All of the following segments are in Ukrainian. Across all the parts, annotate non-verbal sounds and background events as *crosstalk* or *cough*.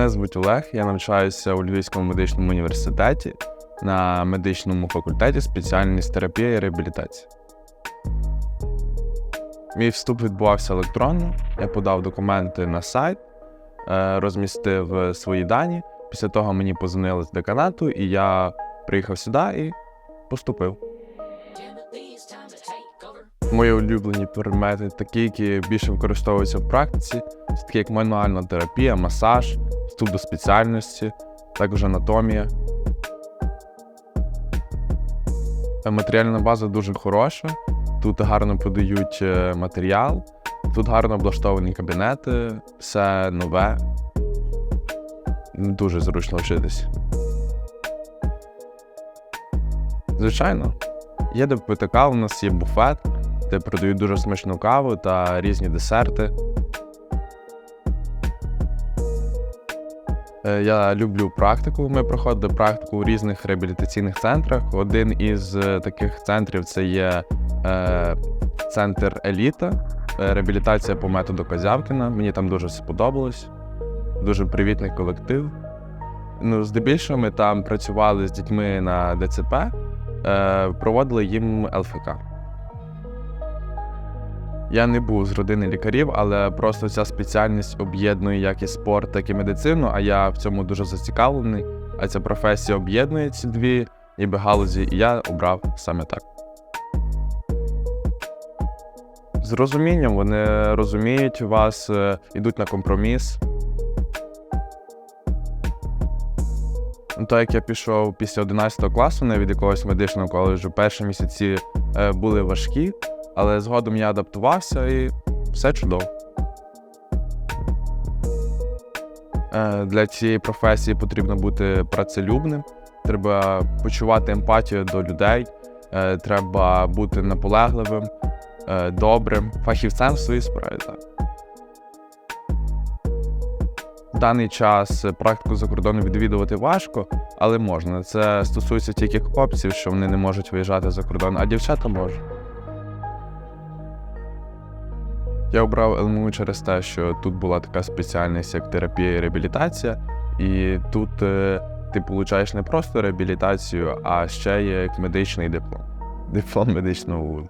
Мене звуть Олег, я навчаюся у Львівському медичному університеті на медичному факультеті спеціальність терапія і реабілітація. Мій вступ відбувався електронно. Я подав документи на сайт, е, розмістив е, свої дані. Після того мені позвонили з деканату, і я приїхав сюди і поступив. Мої улюблені предмети, такі, які більше використовуються в практиці, такі як мануальна терапія, масаж, вступ до спеціальності, також анатомія. Е, Матеріальна база дуже хороша. Тут гарно подають е, матеріал, тут гарно облаштовані кабінети, все нове. Дуже зручно вчитись. Звичайно, є де пити у нас є буфет, де продають дуже смачну каву та різні десерти. Я люблю практику. Ми проходили практику у різних реабілітаційних центрах. Один із е, таких центрів це є е, центр Еліта, е, реабілітація по методу Козявкіна. Мені там дуже сподобалось. Дуже привітний колектив. Ну, здебільшого ми там працювали з дітьми на ДЦП, е, проводили їм ЛФК. Я не був з родини лікарів, але просто ця спеціальність об'єднує як і спорт, так і медицину, а я в цьому дуже зацікавлений. А ця професія об'єднує ці дві ніби галузі, і я обрав саме так. З розумінням вони розуміють вас, е, йдуть на компроміс. Ну, Так як я пішов після 11 класу не від якогось медичного коледжу, перші місяці е, були важкі, але згодом я адаптувався і все чудово. Е, Для цієї професії потрібно бути працелюбним, треба почувати емпатію до людей, е, треба бути наполегливим, е, добрим, фахівцем в своїй справі. В даний час практику за кордоном відвідувати важко, але можна. Це стосується тільки хлопців, що вони не можуть виїжджати за кордон, а дівчата можуть. Я обрав ЛМУ через те, що тут була така спеціальність, як терапія і реабілітація, і тут е, ти получаєш не просто реабілітацію, а ще є як медичний диплом. *laughs* Диплом медичного вузу.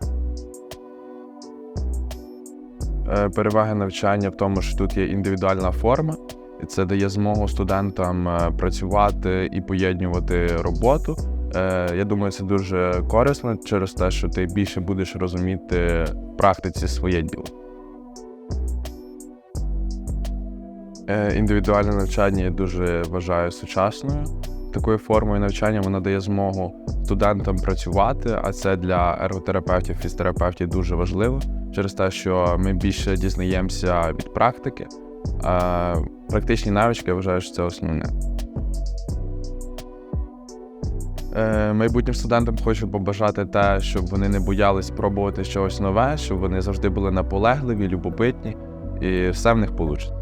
Е, Переваги навчання в тому, що тут є індивідуальна форма, і це дає змогу студентам е, працювати і поєднувати роботу. Я думаю, це дуже корисно через те, що ти більше будеш розуміти в практиці своє діло. Індивідуальне навчання я дуже вважаю сучасною. Такою формою навчання вона дає змогу студентам працювати, а це для ерготерапевтів, фізтерапевтів дуже важливо через те, що ми більше дізнаємося від практики. А практичні навички я вважаю, що це основне. Е, Майбутнім студентам хочу побажати те, щоб вони не боялись спробувати щось нове, щоб вони завжди були наполегливі, любопитні, і все в них вийде.